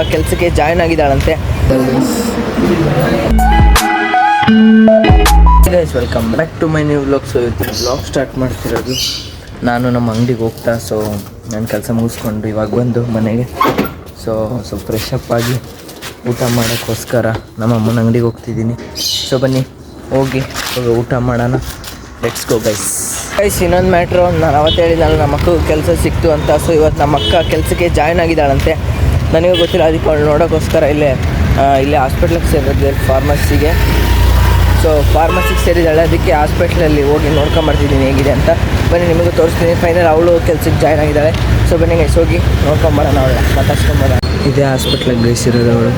ಅಕ್ಕ ಕೆಲಸಕ್ಕೆ join ಆಗಿದ್ದಾಳಂತೆ. Welcome back to my new vlog so ಇವತ್ತು ವ್ಲಾಗ್ ಸ್ಟಾರ್ಟ್ ಮಾಡ್ತಿರೋದು. ನಾನು ನಮ್ಮ ಅಂಗಡಿಗೆ ಹೋಗ್ತಾ ಸೊ ನನ್ನ ಕೆಲಸ ಮುಗಿಸ್ಕೊಂಡು ಇವಾಗ ಬಂದು ಮನೆಗೆ. ಸೊ ಸ್ವಲ್ಪ ಫ್ರೆಶ್ ಅಪ್ ಆಗಿ ಊಟ ಮಾಡೋಕ್ಕೋಸ್ಕರ ನಮ್ಮ ಅಮ್ಮನ ಅಂಗಡಿಗೆ ಹೋಗ್ತಿದ್ದೀನಿ. ಸೊ ಬನ್ನಿ, ಹೋಗಿ ಊಟ ಮಾಡೋಣ. ಲೆಟ್ಸ್ ಗೋ ಗೈಸ್ ಗೈಸ್ ಇನ್ನೊಂದು ಮ್ಯಾಟ್ರು ನಾನು ಅವತ್ತು ಹೇಳಿದ್ನಲ್ಲ, ನಮ್ಮ ಮಕ್ಕಳು ಕೆಲಸ ಸಿಕ್ತು ಅಂತ. ಸೊ ಇವತ್ತು ನಮ್ಮ ಅಕ್ಕ ಕೆಲಸಕ್ಕೆ ಜಾಯ್ನ್ ಆಗಿದ್ದಾಳಂತೆ. ನನಗೂ ಗೊತ್ತಿಲ್ಲ, ಅದಕ್ಕೆ ಅವಳು ನೋಡೋಕ್ಕೋಸ್ಕರ ಇಲ್ಲೇ ಇಲ್ಲೇ ಹಾಸ್ಪಿಟ್ಲಿಗೆ ಸೇರಿದ್ದೆ ಫಾರ್ಮಸಿಗೆ ಸೊ ಫಾರ್ಮಸಿಗೆ ಸೇರಿದ್ದಾಳೆ ಅದಕ್ಕೆ ಹಾಸ್ಪಿಟ್ಲಲ್ಲಿ ಹೋಗಿ ನೋಡ್ಕೊಂಬರ್ತಿದ್ದೀನಿ ಹೇಗಿದೆ ಅಂತ. ಬನ್ನಿ, ನಿಮಗೂ ತೋರಿಸ್ತೀನಿ. ಫೈನಲ್ ಅವಳು ಕೆಲ್ಸಕ್ಕೆ ಜಾಯ್ನ್ ಆಗಿದ್ದಾಳೆ. ಸೊ ಬನ್ನಿ ಹೋಗಿ ನೋಡ್ಕೊಂಬರೋಣ ಅವಳ ಮಾತಾಡ್ಸ್ಕೊಂಬರೋಣ ಇದೇ ಹಾಸ್ಪಿಟ್ಲಿಗೆ ಬೇಯಿಸಿರೋದು ಅವಳು.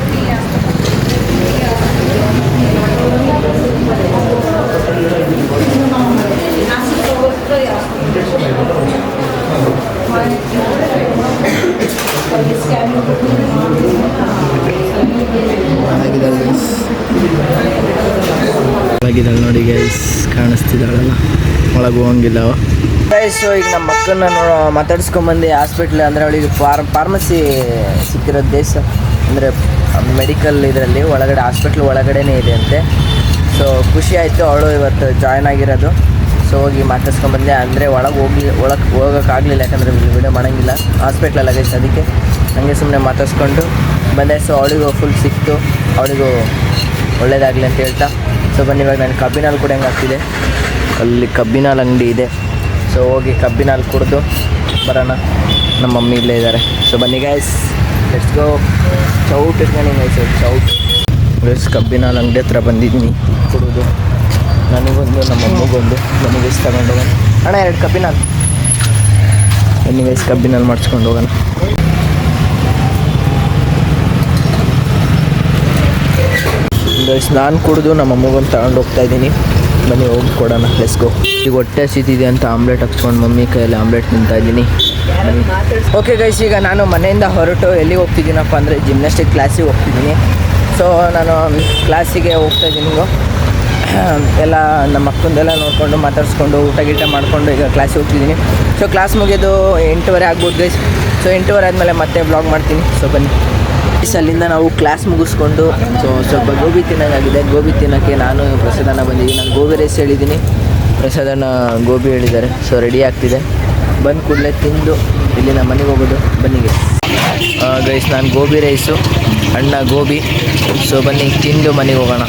ಒಳಗಿದ್ದಾಳೆ ನೋಡಿ ಗೈಸ್ ಕಾಣಿಸ್ತಿದ್ದಾಳಲ್ಲ? ಒಳಗೆ ಹೋಗಂಗಿಲ್ಲ ಸೊ ಈಗ ನಮ್ಮ ಮಕ್ಕಳನ್ನ ನೋ ಮಾತಾಡ್ಸ್ಕೊಂಬಂದು ಹಾಸ್ಪಿಟ್ಲ್ ಅಂದರೆ ಅವಳಿಗೆ ಫಾರ್ ಫಾರ್ಮಸಿ ಸಿಕ್ಕಿರೋ ದೇಶ ಅಂದರೆ ಮೆಡಿಕಲ್ ಇದರಲ್ಲಿ ಒಳಗಡೆ ಹಾಸ್ಪಿಟ್ಲ್ ಒಳಗಡೆನೇ ಇದೆ ಅಂತೆ. ಸೊ ಖುಷಿ ಆಯಿತು ಅವಳು ಇವತ್ತು ಜಾಯ್ನ್ ಆಗಿರೋದು. ಸೊ ಹೋಗಿ ಮಾತಾಡ್ಸ್ಕೊಂಡ್ಬಂದೆ ಅಂದರೆ ಒಳಗೆ ಹೋಗಿ, ಒಳಗೆ ಹೋಗೋಕ್ಕಾಗಲಿಲ್ಲ ಯಾಕಂದರೆ ವಿಡಿಯೋ ಮಾಡೋಂಗಿಲ್ಲ. ಹಾಸ್ಪಿಟ್ಲಲ್ಲಿ ಗೈಸ್ ಅದಕ್ಕೆ. ಹಂಗೆ ಸುಮ್ಮನೆ ಮಾತಾಡ್ಸ್ಕೊಂಡು ಬಂದೆ. ಸೊ ಅವಳಿಗೂ ಫುಲ್ ಸಿಕ್ತು. ಅವಳಿಗೂ ಒಳ್ಳೇದಾಗಲಿ ಅಂತ ಹೇಳ್ತಾ. ಸೊ ಬನ್ನಿ, ಇವಾಗ ನಾನು ಕಬ್ಬಿನಲ್ಲಿ ಕೂಡ ಹೆಂಗೆ ಆಗ್ತಿದೆ. ಅಲ್ಲಿ ಕಬ್ಬಿನಾಲ್ ಅಂಗಡಿ ಇದೆ. ಸೊ ಹೋಗಿ ಕಬ್ಬಿನಾಲ್ ಕುಡಿದು ಬರೋಣ. ನಮ್ಮ ಮಮ್ಮಿ ಇಲ್ಲೇ ಇದ್ದಾರೆ. ಸೊ ಬನ್ನಿ ಗಾಯ್ಸ್ ಲೆಟ್ಸ್ ಗೋ ಚೌಟ್ ಇಟ್ಕೊಂಡು ಗೈಸ್ ಚೌಟ್ ಗೈಸ್ ಕಬ್ಬಿನಾಲ್ ಅಂಗಡಿ ಹತ್ರ ಬಂದಿದ್ದೀನಿ ಕುಡಿದು. ನನಗೊಂದು ನಮ್ಮ ಅಮ್ಮಗೊಂದು ನಮಗೆ ತಗೊಂಡು ಹೋಗೋಣ ಅಣ್ಣ ಎರಡು ಕಬ್ಬಿನಲ್ಲಿ ಎಣ್ಣೆ ಗೈಸ್ ಕಬ್ಬಿನಲ್ಲಿ ಮಾಡಿಸ್ಕೊಂಡು ಹೋಗೋಣ. ಗೈಸ್ ನಾನು ಕುಡಿದು ನಮ್ಮ ಅಮ್ಮಗೊಂದು ತಗೊಂಡು ಹೋಗ್ತಾ ಇದ್ದೀನಿ. ಬನ್ನಿ ಹೋಗಿ ಕೊಡೋಣ. ಗೋ ಈಗ ಹೊಟ್ಟೆ ಸಿದ್ದಿದೆ ಅಂತ ಆಮ್ಲೆಟ್ ಹಾಕ್ಸ್ಕೊಂಡು ಮಮ್ಮಿ ಕೈಯಲ್ಲಿ ಆಮ್ಲೆಟ್ ತಿಂತಾ ಇದ್ದೀನಿ. ಓಕೆ ಗೈಸ್ ಈಗ ನಾನು ಮನೆಯಿಂದ ಹೊರಟು ಎಲ್ಲಿ ಹೋಗ್ತಿದ್ದೀನಪ್ಪ ಅಂದರೆ ಜಿಮ್ನಾಸ್ಟಿಕ್ ಕ್ಲಾಸಿಗೆ ಹೋಗ್ತಿದ್ದೀನಿ. ಸೊ ನಾನು ಕ್ಲಾಸಿಗೆ ಹೋಗ್ತಾ ಇದ್ದೀನಿ ಎಲ್ಲ ನಮ್ಮ ಅಕ್ಕಂದೆಲ್ಲ ನೋಡಿಕೊಂಡು ಮಾತಾಡಿಸ್ಕೊಂಡು ಊಟ ಗೀಟ ಮಾಡಿಕೊಂಡು ಈಗ ಕ್ಲಾಸಿಗೆ ಹೋಗ್ತಿದ್ದೀನಿ ಸೊ ಕ್ಲಾಸ್ ಮುಗಿಯೋದು ಎಂಟೂವರೆ ಆಗ್ಬೋದು ಗೈಸ್ ಸೊ ಎಂಟೂವರೆ ಆದಮೇಲೆ ಮತ್ತೆ ಬ್ಲಾಗ್ ಮಾಡ್ತೀನಿ. ಸೊ ಬನ್ನಿ. ಅಲ್ಲಿಂದ ನಾವು ಕ್ಲಾಸ್ ಮುಗಿಸ್ಕೊಂಡು ಸೊ ಸ್ವಲ್ಪ ಗೋಬಿ ತಿನ್ನೋದಾಗಿದೆ ಗೋಬಿ ತಿನ್ನೋಕ್ಕೆ ನಾನು ಪ್ರಸಾದನ ಬಂದಿದ್ದೀನಿ. ನಾನು ಗೋಬಿ ರೈಸ್ ಹೇಳಿದ್ದೀನಿ. ಪ್ರಸಾದನ ಗೋಬಿ ಹೇಳಿದ್ದಾರೆ. ಸೊ ರೆಡಿ ಆಗ್ತಿದೆ. ಬಂದು ಕೂಡಲೇ ತಿಂದು ಇಲ್ಲಿ ನಮ್ಮ ಮನೆಗೆ ಹೋಗೋದು. ಬನ್ನಿಗೆ ಗೈಸ್ ನಾನು ಗೋಬಿ ರೈಸು ಅಣ್ಣ ಗೋಬಿ. ಸೊ ಬನ್ನಿ, ತಿಂದು ಮನೆಗೆ ಹೋಗೋಣ.